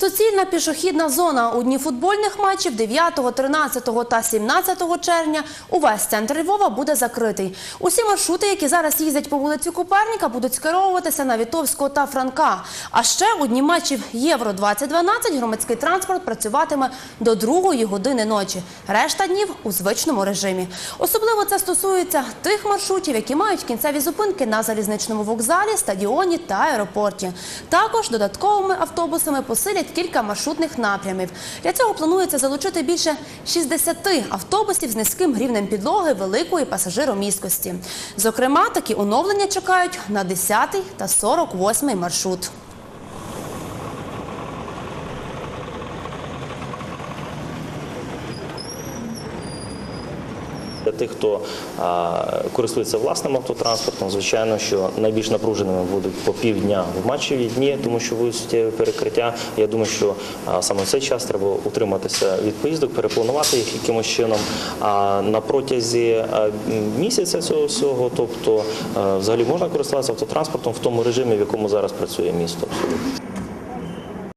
Суцільна пішохідна зона у дні футбольних матчів 9, 13 та 17 червня увесь центр Львова буде закритий. Усі маршрути, які зараз їздять по вулиці Куперніка, будуть скеровуватися на Вітовського та Франка. А ще у дні матчів Євро-2012 громадський транспорт працюватиме до другої години ночі. Решта днів у звичному режимі. Особливо це стосується тих маршрутів, які мають кінцеві зупинки на залізничному вокзалі, стадіоні та аеропорті. Також додатковими автобусами посилять кілька маршрутних напрямів. Для цього планується залучити більше 60 автобусів з низьким рівнем підлоги великої пасажиромісткості. Зокрема, такі оновлення чекають на 10 та 48 маршрут. Для тих, хто користується власним автотранспортом, звичайно, що найбільш напруженими будуть по півдня в матчеві дні, тому що будуть суттєві перекриття. Я думаю, що саме в цей час треба утриматися від поїздок, перепланувати їх якимось чином. А на протязі місяця цього всього, тобто взагалі можна користуватися автотранспортом в тому режимі, в якому зараз працює місто.